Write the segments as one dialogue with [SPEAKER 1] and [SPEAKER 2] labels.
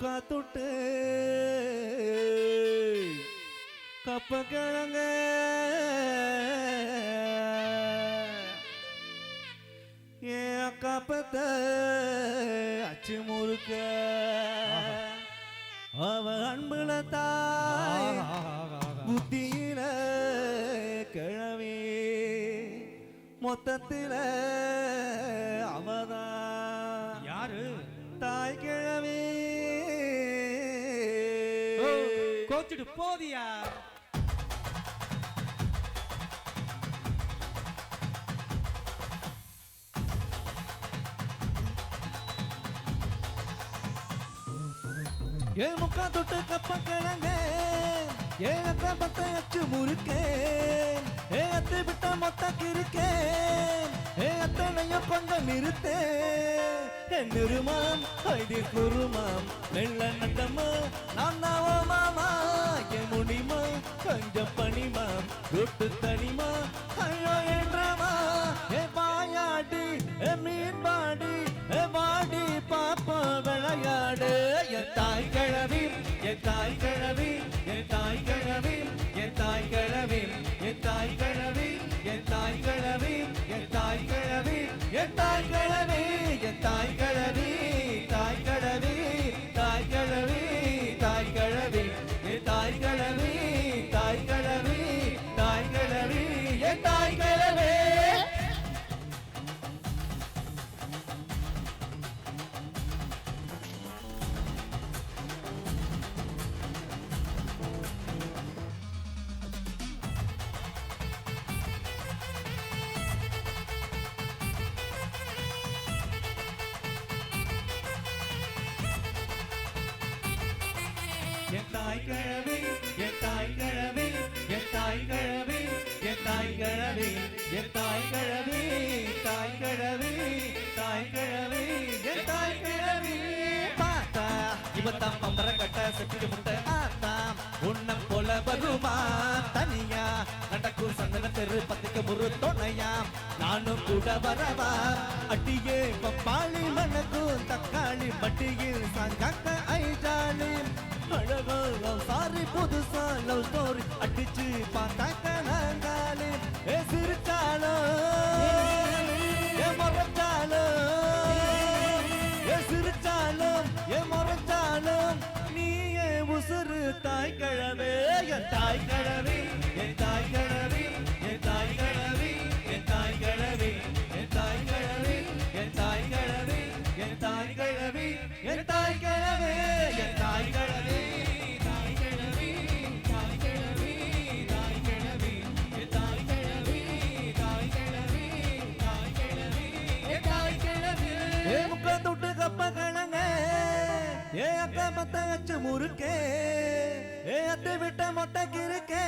[SPEAKER 1] முக்கா தொட்டு கப்ப கிழங்க ஏன் அக்காப்பத்த அச்சு முறுக்க. அவ அன்புல தாய் புத்தியில கிழவி. மொத்தத்தில அவதான்
[SPEAKER 2] கோச்சிட்டு போதியா?
[SPEAKER 1] ஏ முக்கா தொட்டு கப்ப கிழங்க ஏ பத்த அச்சு முறுக்கே ஏ அத்தை விட்ட மொத்த கிருக்கே ஏ அத்தனையும் கொஞ்சம் நிறுத்தே. என் நிருமாம் ஐதி குருமாம் வெள்ள நட்டமா என் தாய் கிழவி என் தாய் கிழவி என் தாய் கிழவி என் தாய் கிழவி என் தாய் கிழவி என் தாய் கிழவி என் தாய் என் தாய் கிழவி என் தாய் கிழவி என் தாய் கிழவி என் தாய் கிழவி என் தாய் கிழவி தாய் கிழவி தாய் கிழவி என் தாய் கிழவி பார்த்தா இவத்தான் பம்பர கட்ட செட்டு முட்டை ஆத்தாம். உன்னம் போல பகுமா தெரு பத்துக்கு ஒரு துணையாம் நானும் கூட வரவா? அட்டியே பப்பாளி மணக்கும் தக்காளி பட்டியில் சாங்காக்க ஐஜாலி அழகோ லவ் சாரி புதுசா லவ் ஸ்டோரி அடிச்சு பார்த்தாக்க நாங்காலி ஏ சிரிச்சாலும் ஏ மறைச்சாலும் ஏ சிரிச்சாலும் ஏ மறைச்சாலும் நீயே உசுறு தாய் கிழவே என் தாய் கிழவி. ஏ முக்க தொட்டு கப்ப கணங்க ஏ அக்கா பத்த வச்சு முறுக்கே. ஏ அத்தை விட்ட மொட்டைக்கு இருக்கே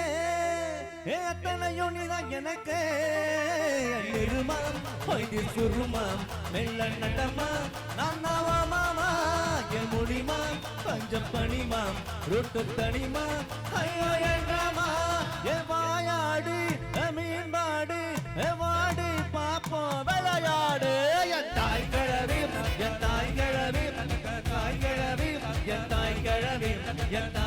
[SPEAKER 1] ஏ அத்தனையும் நீதான் எனக்கு. நெருமாம் பயிர் சுருமாம் மெல்ல நடமா நான் நாவா மாமா என் முடிமாம் பஞ்சம் பணிமாம் ரொட்டு தனிமா ஐயோ என்றாமா Yeah.